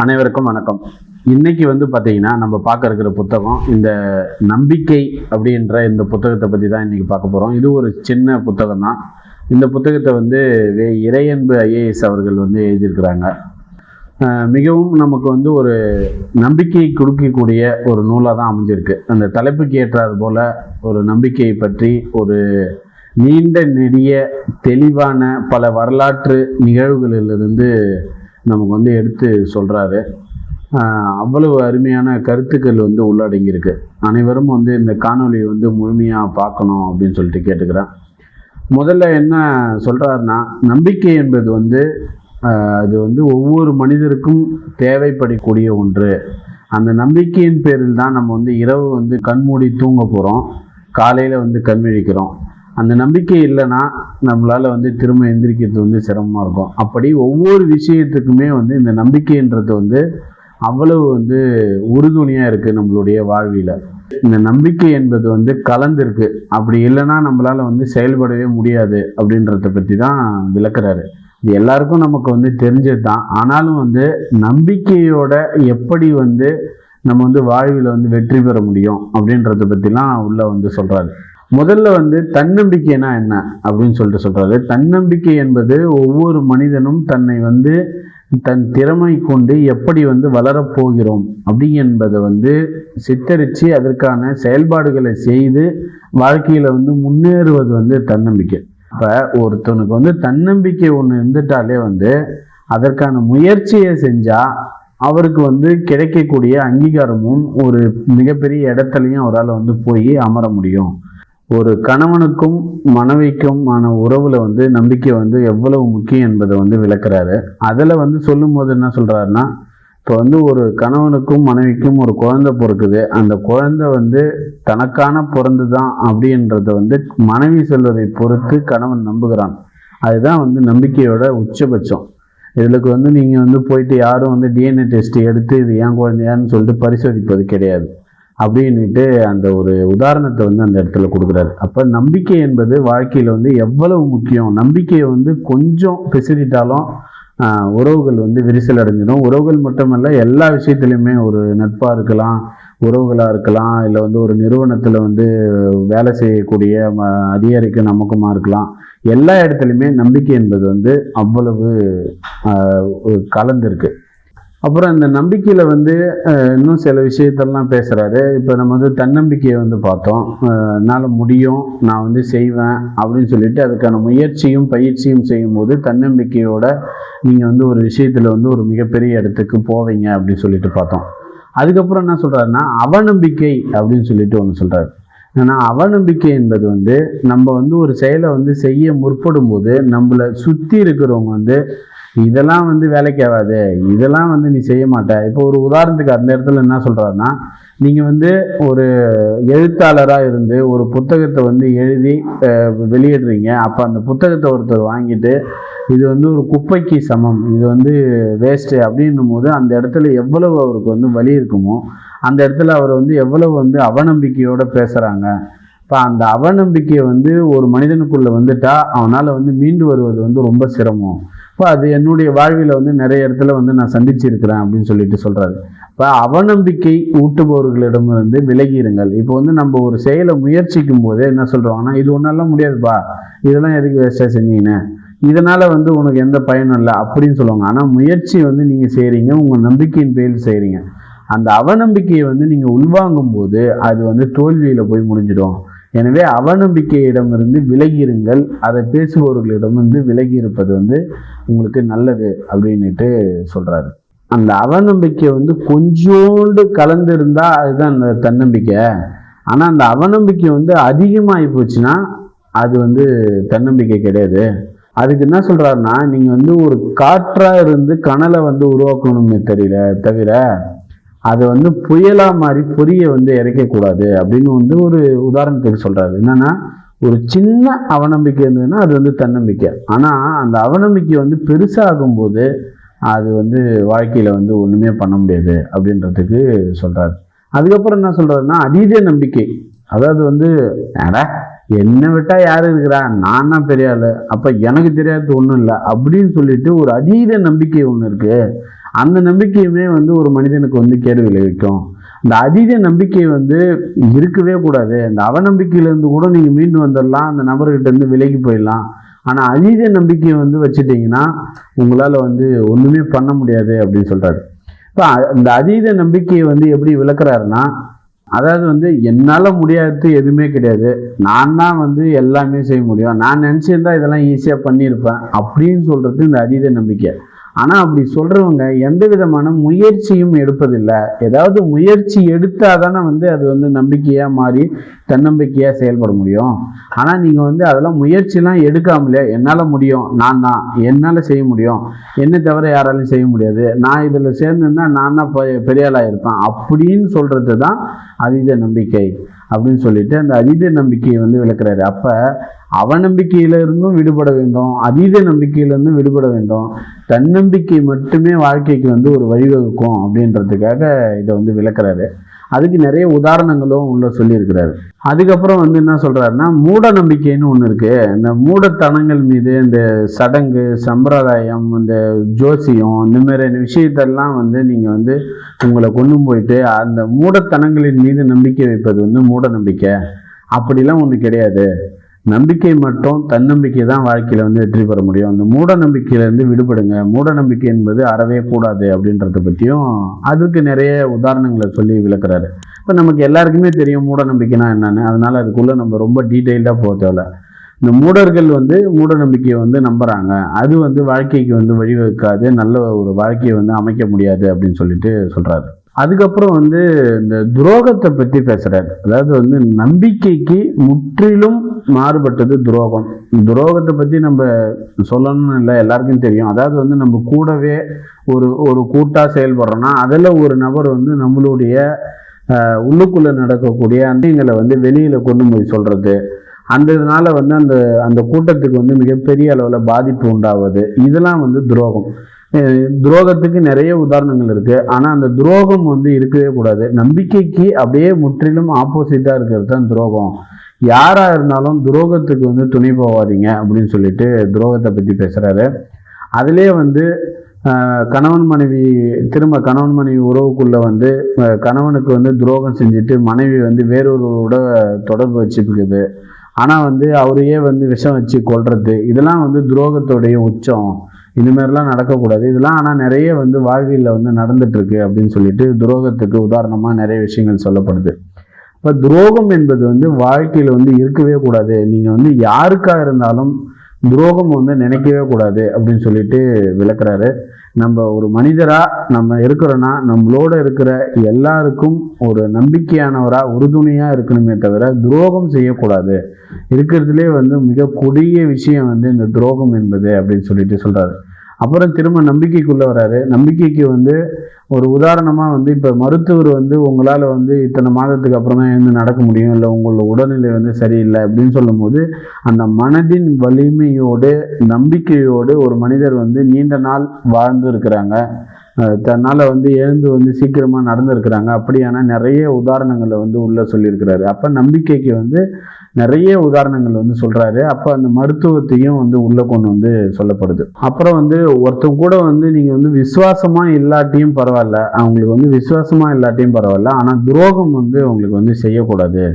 அனைவருக்கும் வணக்கம். இன்னைக்கு வந்து பார்த்தீங்கன்னா நம்ம பார்க்க இருக்கிற புத்தகம் இந்த நம்பிக்கை அப்படின்ற இந்த புத்தகத்தை பற்றி தான் இன்னைக்கு பார்க்க போகிறோம் இது ஒரு சின்ன புத்தகம் தான். இந்த புத்தகத்தை வந்து வே இறையன்பு ஐஏஎஸ் அவர்கள் வந்து எழுதியிருக்கிறாங்க. மிகவும் நமக்கு வந்து ஒரு நம்பிக்கை கொடுக்கக்கூடிய ஒரு நூலாக தான் அமைஞ்சிருக்கு. அந்த தலைப்புக்கு ஏற்றாது போல ஒரு நம்பிக்கையை பற்றி ஒரு நீண்ட நெடிய தெளிவான பல வரலாற்று நிகழ்வுகளிலிருந்து நமக்கு வந்து எடுத்து சொல்கிறாரு அவ்வளவு அருமையான கருத்துக்கள் வந்து உள்ளடங்கியிருக்கு. அனைவரும் வந்து இந்த காணொலியை வந்து முழுமையாக பார்க்கணும் அப்படின்னு சொல்லிட்டு கேட்டுக்கிறேன். முதல்ல என்ன சொல்கிறாருன்னா நம்பிக்கை என்பது வந்து அது வந்து ஒவ்வொரு மனிதருக்கும் தேவைப்படக்கூடிய ஒன்று. அந்த நம்பிக்கையின் பேரில் தான் நம்ம வந்து இரவு வந்து கண்மூடி தூங்க போகிறோம் காலையில் வந்து கண் விழிக்கிறோம். அந்த நம்பிக்கை இல்லைன்னா நம்மளால் வந்து திரும்ப எந்திரிக்கிறது வந்து சிரமமாக இருக்கும். அப்படி ஒவ்வொரு விஷயத்துக்குமே வந்து இந்த நம்பிக்கைன்றது வந்து அவ்வளவு வந்து உறுதுணையாக இருக்குது நம்மளுடைய வாழ்வியில் இந்த நம்பிக்கை என்பது வந்து கலந்துருக்கு. அப்படி இல்லைன்னா நம்மளால் வந்து செயல்படவே முடியாது அப்படின்றத பற்றி தான் விளக்குறாரு. இது எல்லாருக்கும் நமக்கு வந்து தெரிஞ்சது தான். ஆனாலும் வந்து நம்பிக்கையோட எப்படி வந்து நம்ம வந்து வாழ்வில் வந்து வெற்றி பெற முடியும் அப்படின்றத பற்றிலாம் உள்ளே வந்து சொல்கிறாரு முதல்ல வந்து தன்னம்பிக்கைனா என்ன அப்படின்னு சொல்லிட்டு சொல்கிறாரு தன்னம்பிக்கை என்பது ஒவ்வொரு மனிதனும் தன்னை வந்து தன் திறமை கொண்டு எப்படி வந்து வளரப்போகிறோம் அப்படி என்பதை வந்து சித்தரித்து அதற்கான செயல்பாடுகளை செய்து வாழ்க்கையில் வந்து முன்னேறுவது வந்து தன்னம்பிக்கை. இப்போ ஒருத்தனுக்கு வந்து தன்னம்பிக்கை ஒன்று இருந்துட்டாலே வந்து அதற்கான முயற்சியை செஞ்சால் அவருக்கு வந்து கிடைக்கக்கூடிய அங்கீகாரமும் ஒரு மிகப்பெரிய இடத்துலையும் அவரால் வந்து போய் அமர முடியும். ஒரு கணவனுக்கும் மனைவிக்குமான உறவில் வந்து நம்பிக்கை வந்து எவ்வளவு முக்கியம் என்பதை வந்து விளக்குறாரு. அதில் வந்து சொல்லும்போது என்ன சொல்கிறாருன்னா இப்போ வந்து ஒரு கணவனுக்கும் மனைவிக்கும் ஒரு குழந்தை பிறக்குது. அந்த குழந்தை வந்து தனக்கான பிறந்து தான் அப்படின்றத வந்து மனைவி சொல்வதை பொறுத்து கணவன் நம்புகிறான். அதுதான் வந்து நம்பிக்கையோட உச்சபட்சம். இதுக்கு வந்து நீங்கள் வந்து போயிட்டு யாரும் வந்து டிஎன்ஏ டெஸ்ட் எடுத்து இது ஏன் குழந்தையான்னு சொல்லிட்டு பரிசோதிப்பது கிடையாது. அப்படின்னுட்டு அந்த ஒரு உதாரணத்தை வந்து அந்த இடத்துல கொடுக்குறாரு. அப்போ நம்பிக்கை என்பது வாழ்க்கையில் வந்து எவ்வளவு முக்கியம்? நம்பிக்கையை வந்து கொஞ்சம் பிசிறிட்டாலும் உறவுகள் வந்து விரிசல் அடைஞ்சிடும். உறவுகள் மட்டுமல்ல எல்லா விஷயத்துலையுமே ஒரு நட்பாக இருக்கலாம் உறவுகளாக இருக்கலாம் இல்லை வந்து ஒரு நிறுவனத்தில் வந்து வேலை செய்யக்கூடிய ம அதிகாரிக்கு நமக்குமா இருக்கலாம். எல்லா இடத்துலையுமே நம்பிக்கை என்பது வந்து அவ்வளவு கலந்துருக்கு. அப்புறம் இந்த நம்பிக்கையில் வந்து இன்னும் சில விஷயத்தெல்லாம் பேசுகிறாரு இப்போ நம்ம வந்து தன்னம்பிக்கையை வந்து பார்த்தோம். என்னால் முடியும் நான் வந்து செய்வேன் அப்படின்னு சொல்லிட்டு அதுக்கான முயற்சியும் பயிற்சியும் செய்யும்போது தன்னம்பிக்கையோட நீங்கள் வந்து ஒரு விஷயத்தில் வந்து ஒரு மிகப்பெரிய இடத்துக்கு போவீங்க அப்படின்னு சொல்லிட்டு பார்த்தோம். அதுக்கப்புறம் என்ன சொல்கிறாருன்னா அவநம்பிக்கை அப்படின்னு சொல்லிட்டு ஒன்று சொல்கிறாரு ஏன்னா அவநம்பிக்கை என்பது வந்து நம்ம வந்து ஒரு செயலை வந்து செய்ய முற்படும் போது நம்மளை சுற்றி இருக்கிறவங்க வந்து இதெல்லாம் வந்து வேலைக்கு ஆகாது. இதெல்லாம் வந்து நீ செய்ய மாட்ட. இப்போ ஒரு உதாரணத்துக்கு அந்த இடத்துல என்ன சொல்கிறாருன்னா நீங்கள் வந்து ஒரு எழுத்தாளராக இருந்து ஒரு புத்தகத்தை வந்து எழுதி வெளியிடுறீங்க. அப்போ அந்த புத்தகத்தை ஒருத்தர் வாங்கிட்டு இது வந்து ஒரு குப்பைக்கு சமம் இது வந்து வேஸ்ட்டு அப்படின்னும் போது அந்த இடத்துல எவ்வளவு அவருக்கு வந்து வலி இருக்குமோ அந்த இடத்துல அவர் வந்து எவ்வளவு வந்து அவநம்பிக்கையோடு பேசுகிறாங்க இப்போ அந்த அவநம்பிக்கையை வந்து ஒரு மனிதனுக்குள்ளே வந்துட்டா அவனால் வந்து மீண்டு வருவது வந்து ரொம்ப சிரமம். இப்போ அது என்னுடைய வாழ்வில் வந்து நிறைய இடத்துல வந்து நான் சந்திச்சிருக்கிறேன் அப்படின்னு சொல்லிட்டு சொல்கிறாரு இப்போ அவநம்பிக்கை ஊட்டுபவர்களிடமிருந்து விலகி இருங்கள் இப்போ வந்து நம்ம ஒரு செயலை முயற்சிக்கும் போதே என்ன சொல்கிறாங்கன்னா இது ஒன்றாலாம் முடியாதுப்பா. இதெல்லாம் எதுக்கு வேஸ்ட்டாக செஞ்சீங்கன்னு. இதனால் வந்து உனக்கு எந்த பயனும் இல்லை அப்படின்னு சொல்லுவாங்க. ஆனால் முயற்சி வந்து நீங்கள் செய்கிறீங்க உங்கள் நம்பிக்கையின் பேரில் செய்கிறீங்க அந்த அவநம்பிக்கையை வந்து நீங்கள் உள்வாங்கும் போது அது வந்து தோல்வியில் போய் முடிஞ்சிடும். எனவே அவநம்பிக்கையிடமிருந்து விலகியிருங்கள் அதை பேசுபவர்களிடமிருந்து விலகி இருப்பது வந்து உங்களுக்கு நல்லது அப்படின்னுட்டு சொல்கிறாரு அந்த அவநம்பிக்கை வந்து கொஞ்சோண்டு கலந்து இருந்தால் அதுதான் அந்த தன்னம்பிக்கை. ஆனால் அந்த அவநம்பிக்கை வந்து அதிகமாகி போச்சுன்னா அது வந்து தன்னம்பிக்கை கிடையாது. அதுக்கு என்ன சொல்கிறாருன்னா நீங்கள் வந்து ஒரு காற்றாக இருந்து கனலை வந்து உருவாக்கணுமே தெரியல தவிர அதை வந்து புயலாக மாதிரி பொரிய வந்து இறைக்கக்கூடாது அப்படின்னு வந்து ஒரு உதாரணத்துக்கு சொல்கிறாரு என்னென்னா ஒரு சின்ன அவநம்பிக்கை இருந்ததுன்னா அது வந்து தன்னம்பிக்கை. ஆனால் அந்த அவநம்பிக்கை வந்து பெருசாகும்போது அது வந்து வாழ்க்கையில் வந்து ஒன்றுமே பண்ண முடியாது அப்படின்றதுக்கு சொல்கிறாரு அதுக்கப்புறம் என்ன சொல்கிறதுன்னா அதீத நம்பிக்கை. அதாவது வந்து ஏடா என்னை விட்டால் யார் இருக்கிறா? நான் தான் பெரிய ஆள். அப்போ எனக்கு தெரியாதது ஒன்றும் இல்லை. அப்படின்னு சொல்லிட்டு ஒரு அதீத நம்பிக்கை ஒன்று இருக்குது அந்த நம்பிக்கையுமே வந்து ஒரு மனிதனுக்கு வந்து கேடு விளைவிக்கும். இந்த அதீத நம்பிக்கை வந்து இருக்கவே கூடாது. இந்த அவநம்பிக்கையிலேருந்து கூட நீங்கள் மீண்டு வந்துடலாம் அந்த நபர்கிட்டேருந்து விலகி போயிடலாம் ஆனால் அதீத நம்பிக்கையை வந்து வச்சுட்டிங்கன்னா உங்களால் வந்து ஒன்றுமே பண்ண முடியாது அப்படின்னு சொல்கிறாரு இப்போ இந்த அதீத நம்பிக்கையை வந்து எப்படி விளக்குறாருன்னா அதாவது வந்து என்னால் முடியாதது எதுவுமே கிடையாது. நான் தான் வந்து எல்லாமே செய்ய முடியும். நான் நினச்சிருந்தா இதெல்லாம் ஈஸியாக பண்ணியிருப்பேன் அப்படின்னு சொல்கிறது இந்த அதீத நம்பிக்கை. ஆனால் அப்படி சொல்கிறவங்க எந்த விதமான முயற்சியும் எடுப்பதில்லை. ஏதாவது முயற்சி எடுத்தால் தானே வந்து அது வந்து நம்பிக்கையாக மாறி தன்னம்பிக்கையாக செயல்பட முடியும். ஆனால் நீங்கள் வந்து அதெல்லாம் முயற்சிலாம் எடுக்காமலே என்னால் முடியும் நான் தான் என்னால் செய்ய முடியும் என்னை தவிர யாராலையும் செய்ய முடியாது நான் இதில் சேர்ந்துருந்தா நான் தான் பெ- பெரிய ஆளாக இருப்பேன் அப்படின்னு சொல்கிறது தான் அதீத நம்பிக்கை. அப்படின்னு சொல்லிட்டு அந்த அதீத நம்பிக்கையை வந்து விளக்குறாரு. அப்போ அவநம்பிக்கையில இருந்தும் விடுபட வேண்டும் அதீத நம்பிக்கையிலிருந்தும் விடுபட வேண்டும். தன்னம்பிக்கை மட்டுமே வாழ்க்கைக்கு வந்து ஒரு வழிவகுக்கும் அப்படின்றதுக்காக இதை வந்து விளக்குறாரு. அதுக்கு நிறைய உதாரணங்களும் உள்ள சொல்லியிருக்கிறாரு. அதுக்கப்புறம் வந்து என்ன சொல்கிறாருன்னா மூட நம்பிக்கைன்னு ஒன்று இருக்குது இந்த மூடத்தனங்கள் மீது இந்த சடங்கு சம்பிரதாயம் இந்த ஜோசியம் இந்த மாதிரியான விஷயத்தெல்லாம் வந்து நீங்கள் வந்து உங்களை கொண்டு போயிட்டு அந்த மூடத்தனங்களின் மீது நம்பிக்கை வைப்பது வந்து மூட நம்பிக்கை அப்படிலாம் ஒன்று கிடையாது. நம்பிக்கை மட்டும் தன்னம்பிக்கை தான் வாழ்க்கையில் வந்து வெற்றி பெற முடியும். அந்த மூட நம்பிக்கையிலேருந்து விடுபடுங்க. மூட நம்பிக்கை என்பது அறவே கூடாது அப்படின்றத பற்றியும் அதுக்கு நிறைய உதாரணங்களை சொல்லி விளக்குறாரு. இப்போ நமக்கு எல்லாருக்குமே தெரியும் மூட நம்பிக்கைனா என்னன்னு. அதனால அதுக்குள்ளே நம்ம ரொம்ப டீட்டெயில்டாக போக தேவையில்ல. இந்த மூடர்கள் வந்து மூட நம்பிக்கையை வந்து நம்புறாங்க. அது வந்து வாழ்க்கைக்கு வந்து வழிவகுக்காது. நல்ல ஒரு வாழ்க்கையை வந்து அமைக்க முடியாது அப்படின்னு சொல்லிட்டு சொல்கிறாரு அதுக்கப்புறம் வந்து இந்த துரோகத்தை பற்றி பேசுகிறார் அதாவது வந்து நம்பிக்கைக்கு முற்றிலும் மாறுபட்டது துரோகம். துரோகத்தை பற்றி நம்ம சொல்லணும்னு இல்லை எல்லாருக்கும் தெரியும். அதாவது வந்து நம்ம கூடவே ஒரு ஒரு கூட்டாக செயல்படுறோன்னா அதில் ஒரு நபர் வந்து நம்மளுடைய உள்ளுக்குள்ளே நடக்கக்கூடிய அந்தங்களை வந்து வெளியில் கொண்டு போய் சொல்கிறது அந்த இதனால வந்து அந்த அந்த கூட்டத்துக்கு வந்து மிகப்பெரிய அளவில் பாதிப்பு உண்டாவது. இதெல்லாம் வந்து துரோகம். துரோகத்துக்கு நிறைய உதாரணங்கள் இருக்கு. ஆனால் அந்த துரோகம் வந்து இருக்கவே கூடாது. நம்பிக்கைக்கு அப்படியே முற்றிலும் ஆப்போசிட்டாக இருக்கிறது தான் துரோகம். யாராக இருந்தாலும் துரோகத்துக்கு வந்து துணை போவாதீங்க அப்படின்னு சொல்லிட்டு துரோகத்தை பற்றி பேசுகிறாரு அதிலே வந்து கணவன் மனைவி திரும்ப கணவன் மனைவி உறவுக்குள்ளே வந்து கணவனுக்கு வந்து துரோகம் செஞ்சுட்டு மனைவி வந்து வேறொருவரோட தொடர்பு வச்சுக்குது. ஆனால் வந்து அவரையே வந்து விஷம் வச்சு கொள்வது இதெல்லாம் வந்து துரோகத்தோடைய உச்சம். இந்த நடக்கக்கூடாது. இதெல்லாம் ஆனால் நிறைய வந்து வாழ்வியலில் வந்து நடந்துட்டு இருக்கு அப்படின்னு சொல்லிட்டு துரோகத்துக்கு உதாரணமாக நிறைய விஷயங்கள் சொல்லப்படுது. இப்போ துரோகம் என்பது வந்து வாழ்க்கையில் வந்து இருக்கவே கூடாது. நீங்கள் வந்து யாருக்கா இருந்தாலும் துரோகம் வந்து நினைக்கவே கூடாது அப்படின்னு சொல்லிட்டு விளக்குறாரு. நம்ம ஒரு மனிதரா நம்ம இருக்கிறோன்னா நம்மளோட இருக்கிற எல்லாருக்கும் ஒரு நம்பிக்கையானவரா உறுதுணையா இருக்கணுமே தவிர துரோகம் செய்யக்கூடாது. இருக்கிறதுலே வந்து மிக கொடிய விஷயம் வந்து இந்த துரோகம் என்பது அப்படின்னு சொல்லிட்டு சொல்றாரு. அப்புறம் திரும்ப நம்பிக்கைக்குள்ளே வராரு. நம்பிக்கைக்கு வந்து ஒரு உதாரணமாக வந்து இப்போ மருத்துவர் வந்து உங்களால் வந்து இத்தனை மாதத்துக்கு அப்புறம் தான் எழுந்து நடக்க முடியும் இல்லை உங்களோட உடல்நிலை வந்து சரியில்லை அப்படின்னு சொல்லும்போது அந்த மனதின் வலிமையோடு நம்பிக்கையோடு ஒரு மனிதர் வந்து நீண்ட நாள் வாழ்ந்து இருக்கிறாங்க தன்னால் வந்து எழுந்து வந்து சீக்கிரமாக நடந்திருக்கிறாங்க. அப்படியான நிறைய உதாரணங்களை வந்து உள்ளே சொல்லியிருக்கிறாரு. அப்போ நம்பிக்கைக்கு வந்து நிறைய உதாரணங்கள் வந்து சொல்கிறாரு அப்போ அந்த மருத்துவத்தையும் வந்து உள்ளே கொண்டு வந்து சொல்லப்படுது. அப்புறம் வந்து ஒருத்தன் கூட வந்து நீங்கள் வந்து விசுவாசமாக இல்லாட்டியும் பரவாயில்ல. அவங்களுக்கு வந்து விசுவாசமாக இல்லாட்டியும் பரவாயில்ல. ஆனால் துரோகம் வந்து அவங்களுக்கு வந்து செய்யக்கூடாது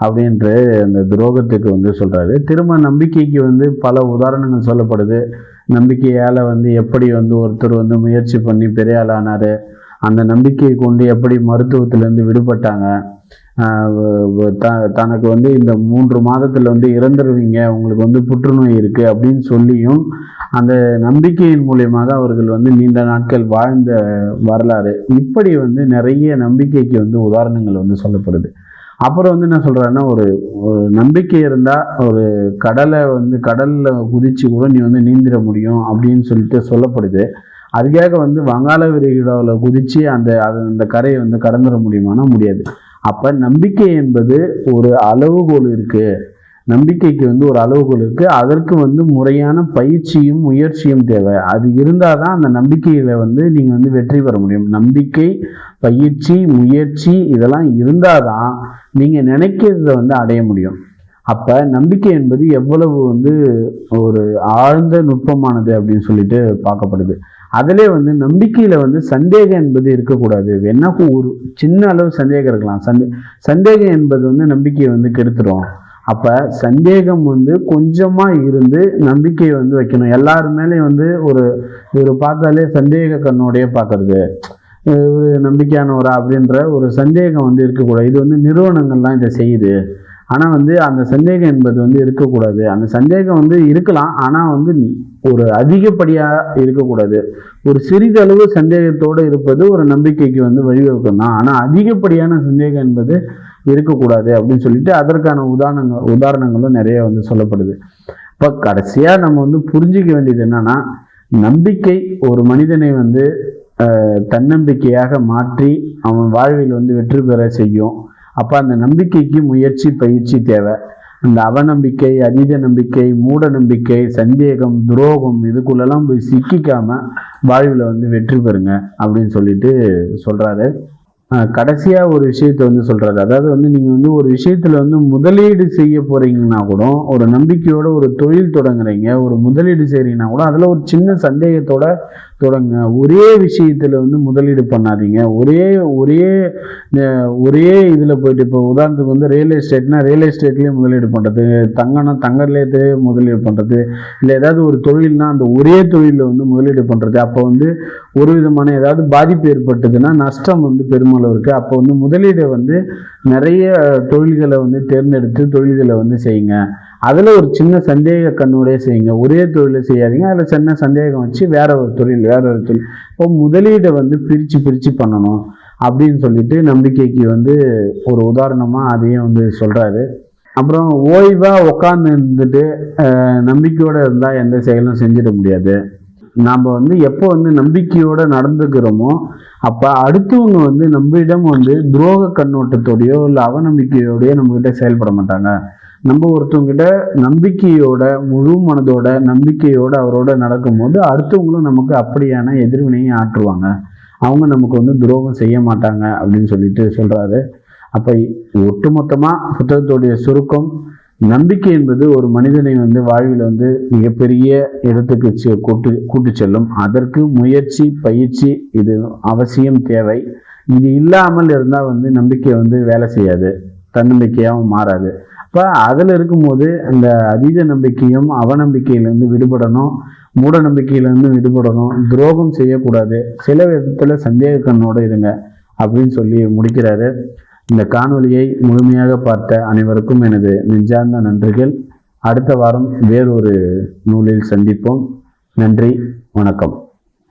அப்படின்று அந்த துரோகத்துக்கு வந்து சொல்கிறாரு திரும்ப நம்பிக்கைக்கு வந்து பல உதாரணங்கள் சொல்லப்படுது. நம்பிக்கையால் வந்து எப்படி வந்து ஒருத்தர் வந்து முயற்சி பண்ணி பெரிய ஆளானாரு அந்த நம்பிக்கையை கொண்டு எப்படி மருத்துவத்திலேருந்து விடுபட்டாங்க த- தனக்கு வந்து இந்த மூன்று மாதத்தில் வந்து இறந்துருவீங்க உங்களுக்கு வந்து புற்றுநோய் இருக்குது அப்படின்னு சொல்லியும் அந்த நம்பிக்கையின் மூலியமாக அவர்கள் வந்து நீண்ட நாட்கள் வாழ்ந்த வரலாறு. இப்படி வந்து நிறைய நம்பிக்கைக்கு வந்து உதாரணங்கள் வந்து சொல்லப்படுது. அப்புறம் வந்து என்ன சொல்கிறாருன்னா ஒரு ஒரு நம்பிக்கை இருந்தால் ஒரு கடலை வந்து கடலில் குதிச்சு கூட நீ வந்து நீந்திர முடியும் அப்படின்னு சொல்லிட்டு சொல்லப்படுது. அதுக்காக வந்து வங்காள விரிகுடாவில் குதித்து அந்த அது அந்த கரையை வந்து கடந்துட முடியுமானா முடியாது. அப்போ நம்பிக்கை என்பது ஒரு அளவுகோல் இருக்குது நம்பிக்கைக்கு வந்து ஒரு அளவுகள் இருக்குது அதற்கு வந்து முறையான பயிற்சியும் முயற்சியும் தேவை. அது இருந்தால் தான் அந்த நம்பிக்கையில் வந்து நீங்கள் வந்து வெற்றி பெற முடியும். நம்பிக்கை பயிற்சி முயற்சி இதெல்லாம் இருந்தால் தான் நீங்கள் நினைக்கிறத வந்து அடைய முடியும். அப்போ நம்பிக்கை என்பது எவ்வளவு வந்து ஒரு ஆழ்ந்த நுட்பமானது அப்படின்னு சொல்லிட்டு பார்க்கப்படுது. அதிலே வந்து நம்பிக்கையில் வந்து சந்தேகம் என்பது இருக்கக்கூடாது. என்ன ஒரு சின்ன அளவு சந்தேகம் இருக்கலாம். சந்தே சந்தேகம் என்பது வந்து நம்பிக்கையை வந்து கெடுத்துரும். அப்போ சந்தேகம் வந்து கொஞ்சமாக இருந்து நம்பிக்கையை வந்து வைக்கணும். எல்லார் மேலேயும் வந்து ஒரு இவர் பார்த்தாலே சந்தேக கண்ணோடைய பார்க்கறது. ஒரு நம்பிக்கையானவரா அப்படின்ற ஒரு சந்தேகம் வந்து இருக்கக்கூடாது. இது வந்து நிறுவனங்கள்லாம் இதை செய்யுது. ஆனால் வந்து அந்த சந்தேகம் என்பது வந்து இருக்கக்கூடாது. அந்த சந்தேகம் வந்து இருக்கலாம். ஆனால் வந்து ஒரு அதிகப்படியாக இருக்கக்கூடாது. ஒரு சிறிதளவு சந்தேகத்தோடு இருப்பது ஒரு நம்பிக்கைக்கு வந்து வழிவகுக்கும் தான். ஆனால் அதிகப்படியான சந்தேகம் என்பது இருக்கக்கூடாது அப்படின்னு சொல்லிட்டு அதற்கான உதாரணங்கள் உதாரணங்களும் நிறைய வந்து சொல்லப்படுது. இப்போ கடைசியாக நம்ம வந்து புரிஞ்சிக்க வேண்டியது என்னன்னா நம்பிக்கை ஒரு மனிதனை வந்து தன்னம்பிக்கையாக மாற்றி அவன் வாழ்வில் வந்து வெற்றி பெற செய்யும். அப்போ அந்த நம்பிக்கைக்கு முயற்சி பயிற்சி தேவை. அந்த அவநம்பிக்கை அதீத நம்பிக்கை மூட நம்பிக்கை சந்தேகம் துரோகம் இதுக்குள்ளெல்லாம் போய் சிக்கிக்காமல் வாழ்வில் வந்து வெற்றி பெறுங்க அப்படின்னு சொல்லிட்டு சொல்கிறாரு கடைசியாக ஒரு விஷயத்த வந்து சொல்கிறாரு அதாவது வந்து நீங்கள் வந்து ஒரு விஷயத்தில் வந்து முதலீடு செய்ய போறீங்கன்னா கூட ஒரு நம்பிக்கையோட ஒரு தொழில் தொடங்குறீங்க ஒரு முதலீடு செய்கிறீங்கன்னா கூட அதில் ஒரு சின்ன சந்தேகத்தோட தொடங்க. ஒரே விஷயத்தில் வந்து முதலீடு பண்ணாதீங்க. ஒரே ஒரே ஒரே இதில் போயிட்டு இப்போ உதாரணத்துக்கு வந்து ரியல் எஸ்டேட்னா ரியல் எஸ்டேட்லேயே முதலீடு பண்ணுறது தங்கம்னா தங்கத்துலேயே முதலீடு பண்ணுறது இல்லை ஏதாவது ஒரு தொழில்னா அந்த ஒரே தொழிலில் வந்து முதலீடு பண்ணுறது அப்போ வந்து ஒரு விதமான ஏதாவது பாதிப்பு ஏற்பட்டதுன்னா நஷ்டம் வந்து பெருமளவு இருக்குது அப்போ வந்து முதலீடை வந்து நிறைய தொழில்களை வந்து தேர்ந்தெடுத்து தொழில்களை வந்து செய்யுங்க. அதில் ஒரு சின்ன சந்தேக கண்ணோடய செய்யுங்க. ஒரே தொழிலை செய்யாதீங்க. அதில் சின்ன சந்தேகம் வச்சு வேற ஒரு தொழில் வேற ஒரு தொழில். இப்போ முதலீடை வந்து பிரித்து பிரித்து பண்ணணும் அப்படின்னு சொல்லிட்டு நம்பிக்கைக்கு வந்து ஒரு உதாரணமாக அதையும் வந்து சொல்கிறாரு அப்புறம் ஓய்வாக உட்காந்து இருந்துட்டு நம்பிக்கையோடு இருந்தால் எந்த செயலும் செஞ்சிட முடியாது. நாம் வந்து எப்போ வந்து நம்பிக்கையோடு நடந்துக்கிறோமோ அப்போ அடுத்தவங்க வந்து நம்மிடம் வந்து துரோக கண்ணோட்டத்தோடையோ இல்லை அவநம்பிக்கையோடையோ நம்மக்கிட்ட செயல்பட மாட்டாங்க. நம்ம ஒருத்தவங்கிட்ட நம்பிக்கையோட முழு மனதோட நம்பிக்கையோட அவரோட நடக்கும்போது அடுத்தவங்களும் நமக்கு அப்படியான எதிர்வினையை ஆற்றுவாங்க. அவங்க நமக்கு வந்து துரோகம் செய்ய மாட்டாங்க அப்படின்னு சொல்லிட்டு சொல்கிறாரு அப்போ ஒட்டுமொத்தமாக புத்தகத்துடைய சுருக்கம் நம்பிக்கை என்பது ஒரு மனிதனை வந்து வாழ்வில் வந்து மிகப்பெரிய இடத்துக்கு செ- கூட்டு கூட்டு செல்லும். அதற்கு முயற்சி பயிற்சி இது அவசியம் தேவை. இது இல்லாமல் இருந்தால் வந்து நம்பிக்கை வந்து வேலை செய்யாது. தன்னம்பிக்கையாகவும் மாறாது. இப்போ அதில் இருக்கும்போது அந்த அதீத நம்பிக்கையும் அவநம்பிக்கையிலேருந்து விடுபடணும். மூட நம்பிக்கையிலேருந்து விடுபடணும். துரோகம் செய்யக்கூடாது. சில விதத்தில் சந்தேக கண்ணோடு இருங்க அப்படின்னு சொல்லி முடிக்கிறாரு. இந்த காணொலியை முழுமையாக பார்த்த அனைவருக்கும் எனது நெஞ்சார்ந்த நன்றிகள். அடுத்த வாரம் வேறொரு நூலில் சந்திப்போம். நன்றி வணக்கம்.